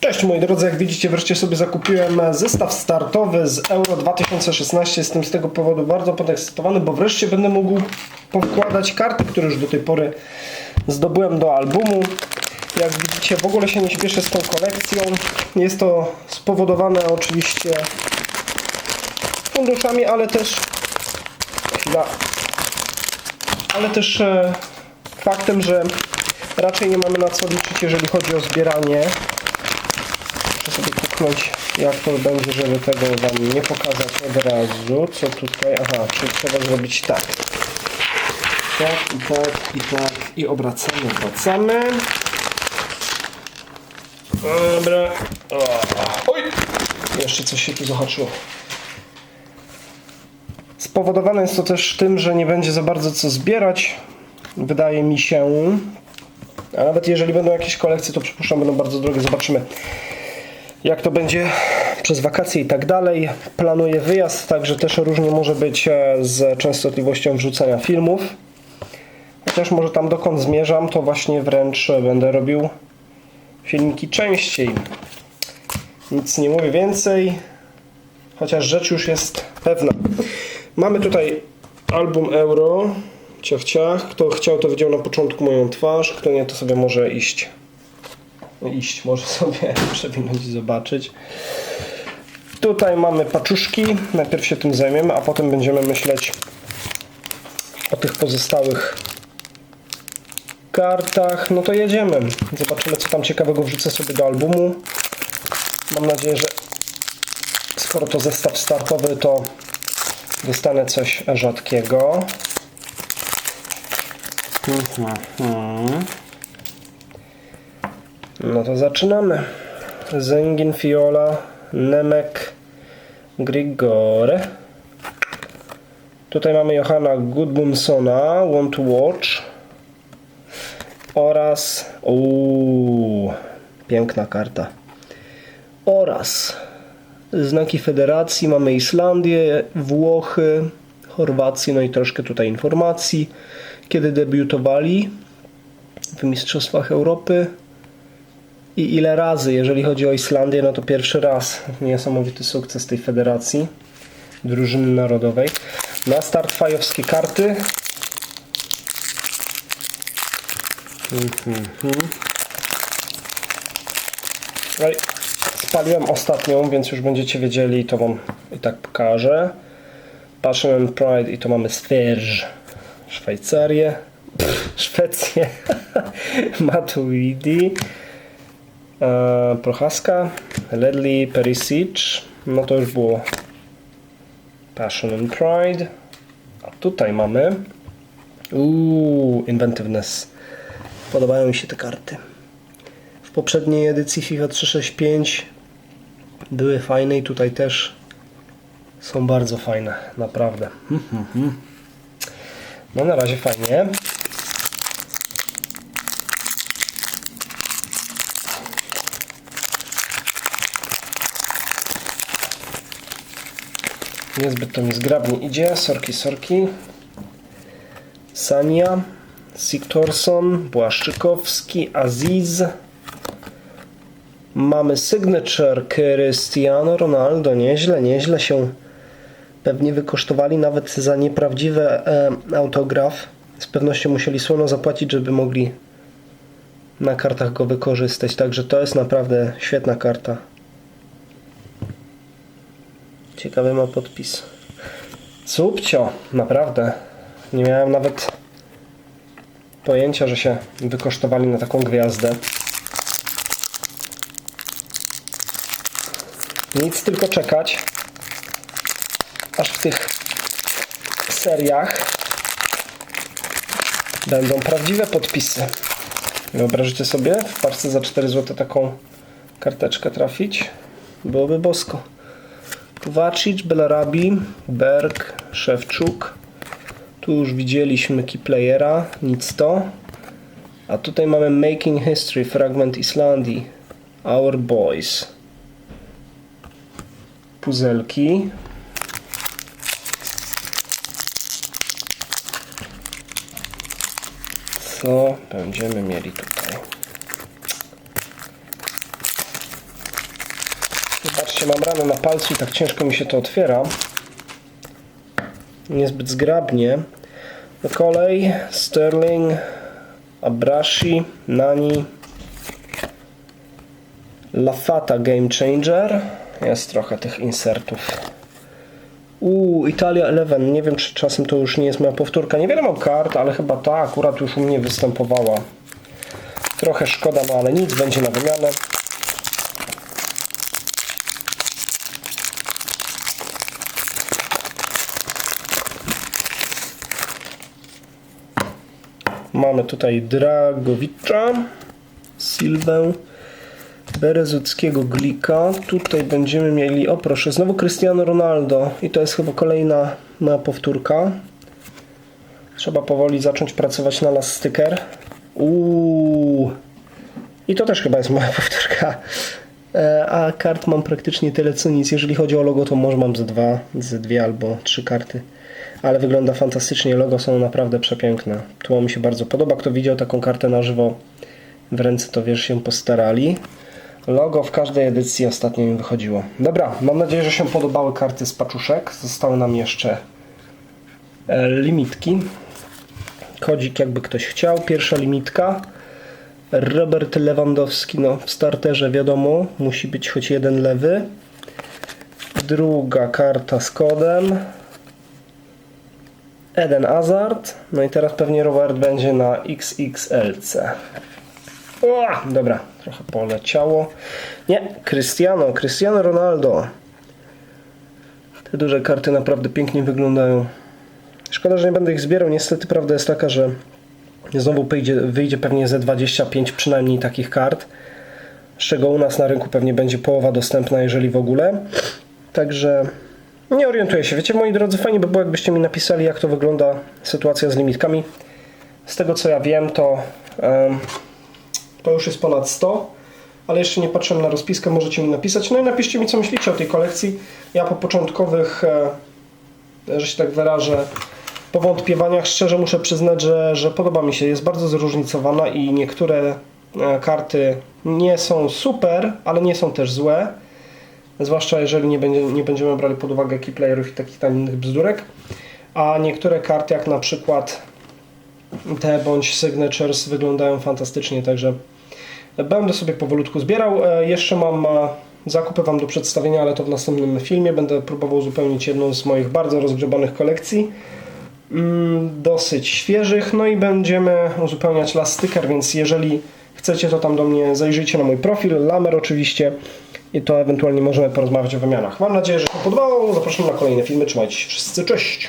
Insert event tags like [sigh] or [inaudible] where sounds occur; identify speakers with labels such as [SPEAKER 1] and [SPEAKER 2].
[SPEAKER 1] Cześć moi drodzy, jak widzicie wreszcie sobie zakupiłem zestaw startowy z Euro 2016. Jestem z tego powodu bardzo podekscytowany, bo wreszcie będę mógł powkładać karty, które już do tej pory zdobyłem do albumu. Jak widzicie w ogóle się nie śpieszę z tą kolekcją. Jest to spowodowane oczywiście funduszami, ale też chwila, ale też e, faktem, że raczej nie mamy na co liczyć, jeżeli chodzi o zbieranie. Muszę sobie kuknąć, jak to będzie, żeby tego Wam nie pokazać od razu. Co tutaj? Aha, czyli trzeba zrobić tak. Tak, i tak, i tak, i obracamy, obracamy. Dobra. Oj! Jeszcze coś się tu zahaczyło. Spowodowane jest to też tym, że nie będzie za bardzo co zbierać. Wydaje mi się. A nawet jeżeli będą jakieś kolekcje, to przypuszczam będą bardzo drogie. Zobaczymy jak to będzie przez wakacje i tak dalej. Planuję wyjazd, także też różnie może być e, z częstotliwością wrzucania filmów. Chociaż może tam dokąd zmierzam, to właśnie wręcz będę robił filmiki częściej. Nic nie mówię więcej, chociaż rzecz już jest pewna. Mamy tutaj album Euro. Ciach, ciach. Kto chciał, to widział na początku moją twarz. Kto nie, to sobie może iść. Iść, może sobie [laughs] przewinąć i zobaczyć. Tutaj mamy paczuszki. Najpierw się tym zajmiemy, a potem będziemy myśleć o tych pozostałych kartach. No to jedziemy. Zobaczymy, co tam ciekawego wrzucę sobie do albumu. Mam nadzieję, że skoro to zestaw startowy, to dostanę coś rzadkiego. Mhm. No to zaczynamy. Zengin, Fiola, Nemek, Grigore. Tutaj mamy Johanna Gudmundsona, Want to Watch. Oraz... Uuu, piękna karta. Oraz znaki federacji. Mamy Islandię, Włochy, Chorwację, no i troszkę tutaj informacji. Kiedy debiutowali w Mistrzostwach Europy i ile razy, jeżeli chodzi o Islandię, no to pierwszy raz niesamowity sukces tej federacji drużyny narodowej. Na start fajowskie karty. Mhm. Oj, Spaliłem ostatnią, więc już będziecie wiedzieli, to wam i tak pokażę. Passion and Pride i to mamy Sverge, Szwajcarię, Szwecję, [laughs] Matuidi, e, Prochaska, Ledley, Perisic, no to już było Passion and Pride. A tutaj mamy uuu, Inventiveness. Podobają mi się te karty. W poprzedniej edycji FIFA 365 były fajne i tutaj też są bardzo fajne, naprawdę. [laughs] No na razie fajnie. Niezbyt to mi zgrabnie idzie. Sorki, sorki. Sania, Siktorson, Błaszczykowski, Aziz. Mamy signature Cristiano Ronaldo. Nieźle, nieźle się pewnie wykosztowali nawet za nieprawdziwy e, autograf. Z pewnością musieli słono zapłacić, żeby mogli na kartach go wykorzystać. Także to jest naprawdę świetna karta. Ciekawy ma podpis. Subcio, naprawdę. Nie miałem nawet pojęcia, że się wykosztowali na taką gwiazdę. Nic tylko czekać, aż w tych seriach będą prawdziwe podpisy. Wyobraźcie sobie w parce za 4 zł taką karteczkę trafić? Byłoby bosko. Kowacic, Belarabi, Berg, Szewczuk. Tu już widzieliśmy keyplayera, nic to. A tutaj mamy Making History, fragment Islandii. Our Boys. Puzelki. Co będziemy mieli tutaj? Mam ranę na palcu i tak ciężko mi się to otwiera. Niezbyt zgrabnie. Kolej, Sterling, Abrashi, Nani, Lafata Game Changer. Jest trochę tych insertów. Uuu, Italia 11. Nie wiem, czy czasem to już nie jest moja powtórka. Niewiele mam kart, ale chyba ta akurat już u mnie występowała. Trochę szkoda, no ale nic, będzie na wymianę. Mamy tutaj Dragowicza, Silwę, Berezuckiego Glika. Tutaj będziemy mieli, o proszę, znowu Cristiano Ronaldo. I to jest chyba kolejna moja powtórka. Trzeba powoli zacząć pracować na last sticker. Uuu. I to też chyba jest moja [laughs] powtórka. E, A kart mam praktycznie tyle co nic. Jeżeli chodzi o logo, to może mam ze dwa, ze dwie albo trzy karty. Ale wygląda fantastycznie. Logo są naprawdę przepiękne. Tło mi się bardzo podoba. Kto widział taką kartę na żywo w ręce, to wiesz, się postarali. Logo w każdej edycji ostatnio mi wychodziło. Dobra, mam nadzieję, że się podobały karty z paczuszek. Zostały nam jeszcze e, limitki. Kodzik jakby ktoś chciał. Pierwsza limitka. Robert Lewandowski, no w starterze wiadomo, musi być choć jeden lewy. Druga karta z kodem. Eden Hazard. No i teraz pewnie Robert będzie na XXLC. O, dobra, trochę poleciało. Nie, Cristiano, Cristiano Ronaldo. Te duże karty naprawdę pięknie wyglądają. Szkoda, że nie będę ich zbierał. Niestety prawda jest taka, że znowu wyjdzie, wyjdzie pewnie ze 25 przynajmniej takich kart. Z czego u nas na rynku pewnie będzie połowa dostępna, jeżeli w ogóle. Także nie orientuję się. Wiecie, moi drodzy, fajnie by było, jakbyście mi napisali, jak to wygląda sytuacja z limitkami. Z tego co ja wiem, to, em, to już jest ponad 100, ale jeszcze nie patrzyłem na rozpiskę, możecie mi napisać. No i napiszcie mi, co myślicie o tej kolekcji. Ja po początkowych, e, że się tak wyrażę, powątpiewaniach szczerze muszę przyznać, że, że podoba mi się. Jest bardzo zróżnicowana i niektóre e, karty nie są super, ale nie są też złe. Zwłaszcza jeżeli nie, będzie, nie będziemy brali pod uwagę keyplayerów i takich tam innych bzdurek. A niektóre karty, jak na przykład te bądź signatures, wyglądają fantastycznie, także będę sobie powolutku zbierał. E, Jeszcze mam e, zakupy Wam do przedstawienia, ale to w następnym filmie. Będę próbował uzupełnić jedną z moich bardzo rozgrzebanych kolekcji. Mm, Dosyć świeżych. No i będziemy uzupełniać last sticker, więc jeżeli chcecie, to tam do mnie zajrzyjcie na mój profil, Lamer oczywiście i to ewentualnie możemy porozmawiać o wymianach. Mam nadzieję, że się podobało. Zapraszam na kolejne filmy. Trzymajcie się wszyscy. Cześć!